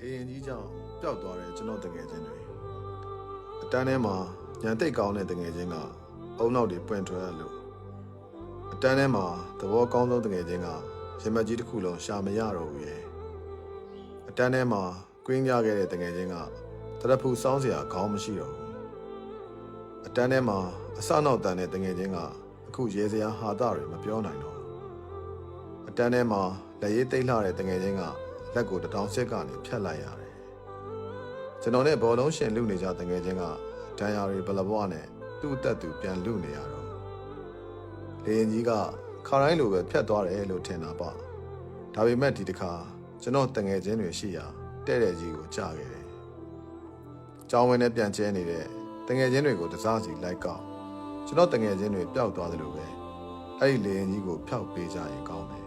လေရင်ကြီးကြောင့်ပျောက်သွားတဲ့ကျွန်တော်တငယ်ချင်းတွေအတန်းထဲမှာညံတိတ်ကောင်းတဲ့တငယ်ချင်းကအုံနောက်တွေပွင့်ထွက်ရလို့အတန်းထဲမှာသဘောကောင်းဆုံးတငယ်ချင်းကရင်မကြီးတစ်ခုလုံးရှာမရတော့ဘူးရဲ့အတန်းထဲမှာကွင်းကြခဲ့တဲ့တငယ်ချင်းကတရဖူစောင်းစရာခေါင်းမရှိတော့ဘူးအတန်းထဲမှာအစနောက်တန်းတဲ့တငယ်ချင်းကအခုရေစရာဟာတာတွေမပြောနိုင်တော့ဘူးအတန်းထဲမှာလက်ရည်တိတ်လှတဲ့တငယ်ချင်းက လက်ကိုတထောင်စစ်ကနေဖြတ်လိုက်ရတယ်ကျွန်တော်နဲ့ဘောလုံးရှင်လူနေကြတငယ်ချင်းကဒဏ်ရာတွေဘလဘွားနဲ့သူ့အသက်သူပြန်လူနေရတော့လေရင်ကြီးကခါတိုင်းလိုပဲဖြတ်သွားတယ်လို့ထင်တာပါဒါပေမဲ့ဒီတစ်ခါကျွန်တော်တငယ်ချင်းတွေရှိရာတဲ့တဲ့ကြီးကိုကြားခဲ့တယ်ကျောင်းဝင်နဲ့ပြန်ကျဲနေတဲ့တငယ်ချင်းတွေကိုတစားစီလိုက်ကောက်ကျွန်တော်တငယ်ချင်းတွေပျောက်သွားတယ်လို့ပဲအဲ့ဒီလေရင်ကြီးကိုဖျောက်ပေးကြရင်ကောင်းတယ်